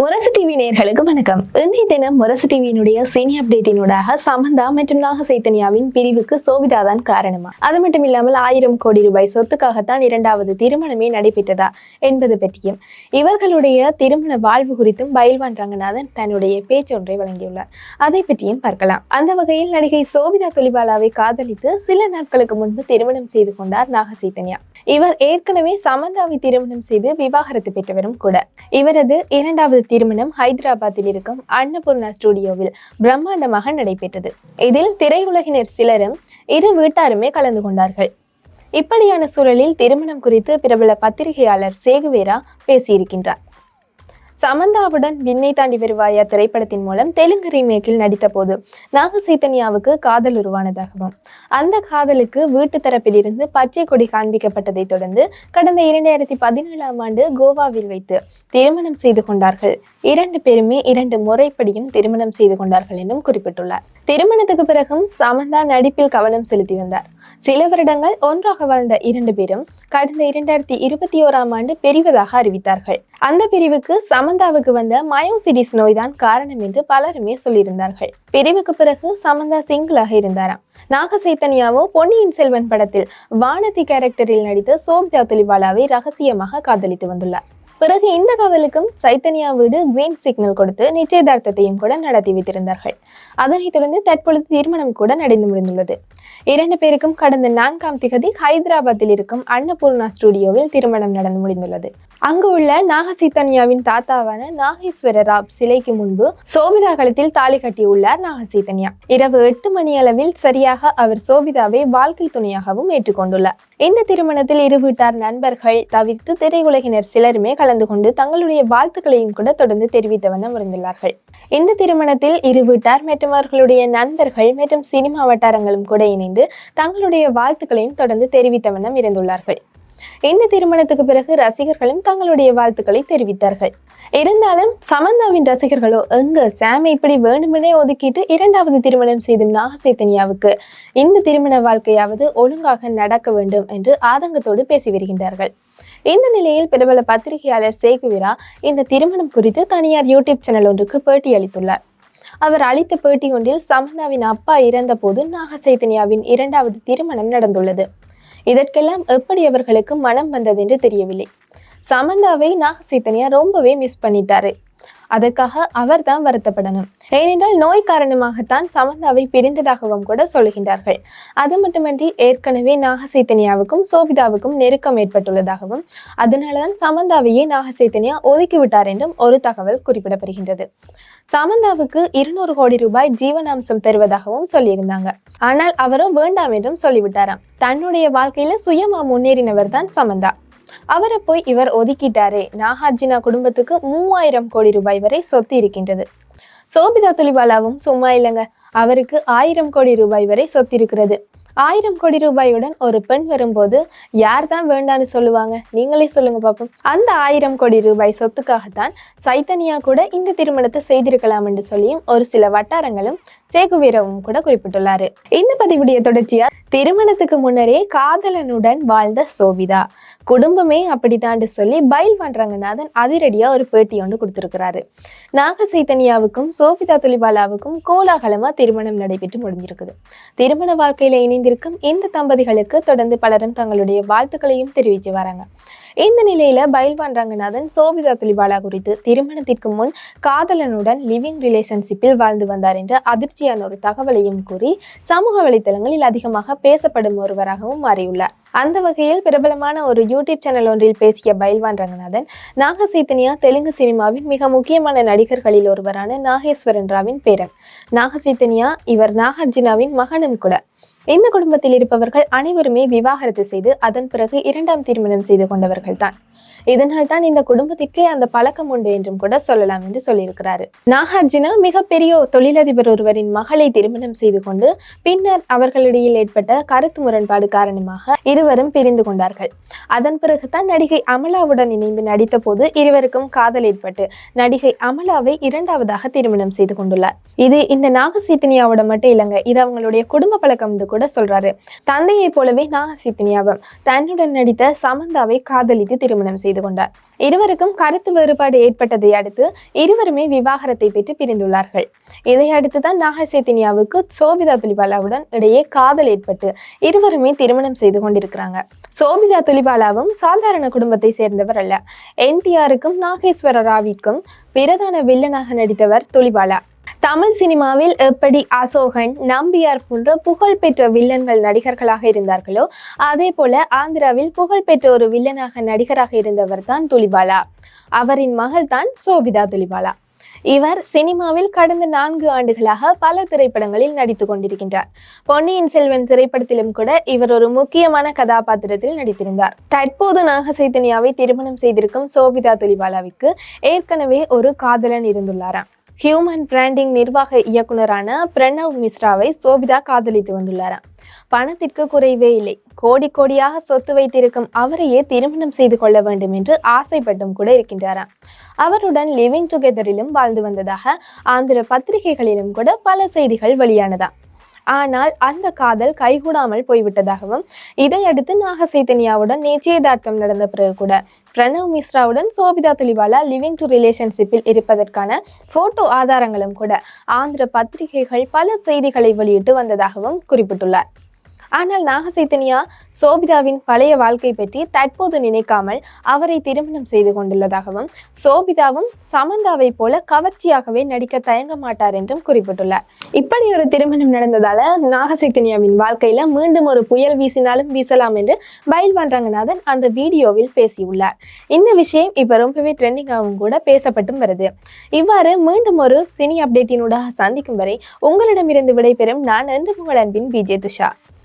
முரசு TV நேர்களுக்கு வணக்கம். இன்றைய தினம் முரசு டிவியினுடைய சீனி அப்டேட்டினூடாக சமந்தா மற்றும் நாக சைத்தன்யாவின் பிரிவுக்கு சோபிதா தான் காரணமா? அது மட்டும் இல்லாமல் ஆயிரம் கோடி ரூபாய் சொத்துக்காகத்தான் இரண்டாவது திருமணமே நடைபெற்றதா என்பது பற்றியும் இவர்களுடைய திருமண வாழ்வு குறித்தும் பயில்வான் ரங்கநாதன் தன்னுடைய பேச்சொன்றை வழங்கியுள்ளார். அதை பற்றியும் பார்க்கலாம். அந்த வகையில் நடிகை சோபிதா தொலிபாலாவை காதலித்து சில நாட்களுக்கு முன்பு திருமணம் செய்து கொண்டார் நாக சைத்தன்யா இவர் ஏற்கனவே சமந்தாவை திருமணம் செய்து விவாகரத்து பெற்றவரும் கூட. இவரது இரண்டாவது திருமணம் ஹைதராபாத்தில் இருக்கும் அன்னபூர்ணா ஸ்டுடியோவில் பிரம்மாண்டமாக நடைபெற்றது. இதில் திரையுலகினர் சிலரும் இரு வீட்டாருமே கலந்து கொண்டார்கள். இப்படியான சூழலில் திருமணம் குறித்து பிரபல பத்திரிகையாளர் சேகுவேரா பேசியிருக்கின்றார். சமந்தாவுடன் விண்ணை தாண்டி வருவாயா திரைப்படத்தின் மூலம் தெலுங்கு ரீமேக்கில் நடித்த போது நாக சைத்தன்யாவுக்கு காதல் உருவானதாகவும் அந்த காதலுக்கு வீட்டு தரப்பிலிருந்து பச்சை கொடி காண்பிக்கப்பட்டதை தொடர்ந்து கடந்த இரண்டாயிரத்தி பதினேழாம் ஆண்டு கோவாவில் வைத்து திருமணம் செய்து கொண்டார்கள். இரண்டு பேருமே இரண்டு முறைப்படியும் திருமணம் செய்து கொண்டார்கள் என்றும் குறிப்பிட்டுள்ளார். திருமணத்துக்கு பிறகும் சமந்தா நடிப்பில் கவனம் செலுத்தி வந்தார். சில வருடங்கள் ஒன்றாக வாழ்ந்த இரண்டு பேரும் கடந்த இரண்டாயிரத்தி இருபத்தி ஓராம் ஆண்டு பிரிவதாக அறிவித்தார்கள். அந்த பிரிவுக்கு சமந்தாவுக்கு வந்த மயோசிடிஸ் நோய்தான் காரணம் என்று பலருமே சொல்லியிருந்தார்கள். பிரிவுக்கு பிறகு சமந்தா சிங்கிளாக இருந்தாராம். நாக சைத்தன்யாவோ பொன்னியின் செல்வன் படத்தில் வானதி கேரக்டரில் நடித்த சோபிதா தொலிவாலாவை ரகசியமாக காதலித்து வந்துள்ளார். பிறகு இந்த காதலுக்கும் சைத்தன்யா வீடு கிரீன் சிக்னல் கொடுத்து நிச்சயதார்த்தத்தையும் கூட நடத்தி வைத்திருந்தார்கள். அதனைத் தொடர்ந்து தற்பொழுது திருமணம் கூட நடந்து முடிந்துள்ளது. இரண்டு பேருக்கும் கடந்த நான்காம் திகதி ஹைதராபாத்தில் இருக்கும் அன்னபூர்ணா ஸ்டுடியோவில் திருமணம் நடந்து முடிந்துள்ளது. அங்கு உள்ள நாக சைத்தன்யாவின் தாத்தாவான நாகேஸ்வர ராவ் சிலைக்கு முன்பு சோபிதா களத்தில் தாலி கட்டியுள்ளார் நாக சைத்தன்யா இரவு எட்டு மணி அளவில் சரியாக அவர் சோபிதாவை வாழ்க்கை துணையாகவும் ஏற்றுக்கொண்டுள்ளார். இந்த திருமணத்தில் இரு வீட்டார் நண்பர்கள் தவிர்த்து திரையுலகினர் சிலருமே கலந்து கொண்டு தங்களுடைய வாழ்த்துக்களையும் கூட தொடர்ந்து தெரிவித்த வண்ணம் இருந்துள்ளார்கள் இந்த திருமணத்தில் இரு வீட்டார் மற்றும் அவர்களுடைய நண்பர்கள் மற்றும் சினிமா வட்டாரங்களும் கூட இணைந்து தங்களுடைய வாழ்த்துக்களையும் தொடர்ந்து தெரிவித்த வண்ணம் இருந்துள்ளார்கள். இந்த திருமணத்துக்கு பிறகு ரசிகர்களும் தங்களுடைய வாழ்த்துக்களை தெரிவித்தார்கள். இருந்தாலும் சமந்தாவின் ரசிகர்களோ எங்க சாமி இப்படி வேண்டுமெனே ஒதுக்கிட்டு இரண்டாவது திருமணம் செய்தும் நாகசைத்தன்யாவுக்கு இந்த திருமண வாழ்க்கையாவது ஒழுங்காக நடக்க வேண்டும் என்று ஆதங்கத்தோடு பேசி வருகின்றார்கள். இந்த நிலையில் பிரபல பத்திரிகையாளர் சேகுவிரா இந்த திருமணம் குறித்து தனியார் யூடியூப் சேனல் ஒன்றுக்கு பேட்டி அளித்துள்ளார். அவர் அளித்த பேட்டி ஒன்றில் சமந்தாவின் அப்பா இறந்தபோது நாகசைத்தன்யாவின் இரண்டாவது திருமணம் நடந்துள்ளது. இதற்கெல்லாம் எப்படி அவர்களுக்கு மனம் வந்தது என்று தெரியவில்லை. சமந்தாவை நாகசைத்தன்யா ரொம்பவே மிஸ் பண்ணிட்டாரு. அதற்காக அவர் தான் வருத்தப்படணும். ஏனென்றால் நோய் காரணமாகத்தான் சமந்தாவை பிரிந்ததாகவும் கூட சொல்லுகின்றார்கள். அது மட்டுமன்றி ஏற்கனவே நாகசைத்தன்யாவுக்கும் சோபிதாவுக்கும் நெருக்கம் ஏற்பட்டுள்ளதாகவும் அதனாலதான் சமந்தாவையே நாகசைத்தன்யா ஒதுக்கி விட்டார் என்றும் ஒரு தகவல் குறிப்பிடப்படுகின்றது. சமந்தாவுக்கு இருநூறு கோடி ரூபாய் ஜீவனாம்சம் தருவதாகவும் சொல்லியிருந்தாங்க. ஆனால் அவரும் வேண்டாம் என்றும் சொல்லிவிட்டாராம். தன்னுடைய வாழ்க்கையில சுயமா முன்னேறினவர் தான் சமந்தா. அவரை போய் இவர் ஒதுக்கிட்டாரே. நாகார்ஜுனா குடும்பத்துக்கு மூவாயிரம் கோடி ரூபாய் வரை சொத்து இருக்கின்றது. சோபிதா துளிவாலாவும் சும்மா இல்லைங்க. அவருக்கு ஆயிரம் கோடி ரூபாய் வரை சொத்து இருக்கிறது. ஆயிரம் கோடி ரூபாயுடன் ஒரு பெண் வரும்போது யார் தான் வேண்டான்னு சொல்லுவாங்க? நீங்களே சொல்லுங்க பாப்போம். அந்த ஆயிரம் கோடி ரூபாய் சொத்துக்காகத்தான் சைத்தன்யா கூட இந்த திருமணத்தை செய்திருக்கலாம் என்று சொல்லியும் ஒரு சில வட்டாரங்களும் சேகுவீரவும் கூட குறிப்பிட்டுள்ளாரு. இந்த பதிவுடைய தொடர்ச்சியா திருமணத்துக்கு முன்னரே காதலனுடன் வாழ்ந்த சோபிதா. குடும்பமே அப்படித்தாண்டு சொல்லி பயில் பண்றாங்கநாதன் அதிரடியா ஒரு பேட்டி ஒன்று கொடுத்திருக்கிறாரு. நாக சைத்தன்யாவுக்கும் சோபிதா துலிபாலாவுக்கும் கோலாகலமா திருமணம் நடைபெற்று முடிஞ்சிருக்குது. திருமண வாழ்க்கையில இணைந்து இருக்கும் இந்த தம்பதிகளுக்கு தொடர்ந்து பலரும் தங்களுடைய வாழ்த்துக்களையும் தெரிவித்து வராங்க. இந்த நிலையில பயில்வான் ரங்கநாதன் சோபிதா துலிபாலா குறித்து திருமணத்திற்கு முன் காதலனுடன் லிவிங் ரிலேஷன்ஷிப்பில் வாழ்ந்து வந்தார் என்ற அதிர்ச்சியான ஒரு தகவலையும் கூறி சமூக வலைத்தளங்களில் அதிகமாக பேசப்படும் ஒருவராகவும் மாறியுள்ளார். அந்த வகையில் பிரபலமான ஒரு யூடியூப் சேனல் ஒன்றில் பேசிய பயில்வான் ரங்கநாதன் நாக சைத்தன்யா தெலுங்கு சினிமாவின் மிக முக்கியமான நடிகர்களில் ஒருவரான நாகேஸ்வரன் ராவின் பேரன். நாக சைத்தன்யா இவர் நாகார்ஜுனாவின் மகனும் கூட. இந்த குடும்பத்தில் இருப்பவர்கள் அனைவருமே விவாகரத்து செய்து அதன் பிறகு இரண்டாம் திருமணம் செய்து கொண்டவர்கள் தான் இதனால் தான் இந்த குடும்பத்திற்கே அந்த பழக்கம் உண்டு என்றும் கூட சொல்லலாம் என்று சொல்லியிருக்கிறாரு. நாகார்ஜுனா மிகப்பெரிய தொழிலதிபர் ஒருவரின் மகளை திருமணம் செய்து கொண்டு பின்னர் அவர்களிடையில் ஏற்பட்ட கருத்து முரண்பாடு காரணமாக இருவரும் பிரிந்து கொண்டார்கள். அதன் பிறகுதான் நடிகை அமலாவுடன் இணைந்து நடித்த போது இருவருக்கும் காதல் ஏற்பட்டு நடிகை அமலாவை இரண்டாவதாக திருமணம் செய்து கொண்டுள்ளார். இது இந்த நாகசைத்தன்யாவோட மட்டும் இல்லைங்க இது அவங்களுடைய குடும்ப பழக்கம் என்று கூட. கூட சொல்றாரு. தந்தையை போலவே நாக சைத்தன்யாவும் தன்னுடன் நடித்த சமந்தாவை காதலித்து திருமணம் செய்து கொண்டார். இருவருக்கும் கருத்து வேறுபாடு ஏற்பட்டதை அடுத்து இருவருமே விவாகரத்தை பெற்று பிரிந்துள்ளார்கள். இதை அடுத்துதான் நாக சோபிதா துலிபாலாவுடன் இடையே காதல் ஏற்பட்டு இருவருமே திருமணம் செய்து கொண்டிருக்கிறாங்க. சோபிதா துலிபாலாவும் சாதாரண குடும்பத்தை சேர்ந்தவர் அல்ல. என்டிஆருக்கும் நாகேஸ்வர ராவிக்கும் பிரதான வில்லனாக நடித்தவர் துலிபாலா. தமிழ் சினிமாவில் எப்படி அசோகன் நம்பியார் போன்ற புகழ்பெற்ற வில்லன்கள் நடிகர்களாக இருந்தார்களோ அதே போல ஆந்திராவில் புகழ்பெற்ற ஒரு வில்லனாக நடிகராக இருந்தவர் தான் துலிபாலா. அவரின் மகள் தான் சோபிதா துலிபாலா. இவர் சினிமாவில் கடந்த நான்கு ஆண்டுகளாக பல திரைப்படங்களில் நடித்து கொண்டிருக்கின்றார். பொன்னியின் செல்வன் திரைப்படத்திலும் கூட இவர் ஒரு முக்கியமான கதாபாத்திரத்தில் நடித்திருந்தார். தற்போது நாக சைத்தன்யாவை திருமணம் செய்திருக்கும் சோபிதா துலிபாலாவிற்கு ஏற்கனவே ஒரு காதலன் இருந்துள்ளாராம். ஹியூமன் பிராண்டிங் நிர்வாக இயக்குனரான பிரணவ் மிஸ்ராவை சோபிதா காதலித்து வந்துள்ளாராம். பணத்திற்கு குறைவே இல்லை. கோடி கோடியாக சொத்து வைத்திருக்கும் அவரையே திருமணம் செய்து கொள்ள வேண்டும் என்று ஆசைப்பட்டும் கூட இருக்கின்றாராம். அவருடன் லிவிங் டுகெதரிலும் வாழ்ந்து வந்ததாக ஆந்திர பத்திரிகைகளிலும் கூட பல செய்திகள் வெளியானதா ஆனால் அந்த காதல் கைகூடாமல் போய்விட்டதாகவும் இதையடுத்து நாக சைத்தன்யாவுடன் நிச்சயதார்த்தம் நடந்த பிறகு கூட பிரணவ் மிஸ்ராவுடன் சோபிதா துலிவாலா லிவிங் டு ரிலேஷன்ஷிப்பில் இருப்பதற்கான போட்டோ ஆதாரங்களும் கூட ஆந்திர பத்திரிகைகள் பல செய்திகளை வெளியிட்டு வந்ததாகவும் குறிப்பிட்டுள்ளார். ஆனால் நாகசைத்தன்யா? சோபிதாவின் பழைய வாழ்க்கை பற்றி தற்போது நினைக்காமல் அவரை திருமணம் செய்து கொண்டுள்ளதாகவும் சோபிதாவும் சமந்தாவை போல கவர்ச்சியாகவே நடிக்க தயங்க மாட்டார் என்றும் குறிப்பிட்டுள்ளார். இப்படி ஒரு திருமணம் நடந்ததால நாக சைத்தன்யாவின் வாழ்க்கையில மீண்டும் ஒரு புயல் வீசினாலும் வீசலாம் என்று பயில்வான் ரங்கநாதன் அந்த வீடியோவில் பேசியுள்ளார். இந்த விஷயம் இப்ப ரொம்பவே ட்ரெண்டிங்காகவும் கூட பேசப்பட்டும் வருது. இவ்வாறு மீண்டும் ஒரு சினி அப்டேட்டினூடாக சந்திக்கும் வரை உங்களிடமிருந்து விடைபெறும் நான் என்று உங்கள் அன்பின் பிஜே துஷா.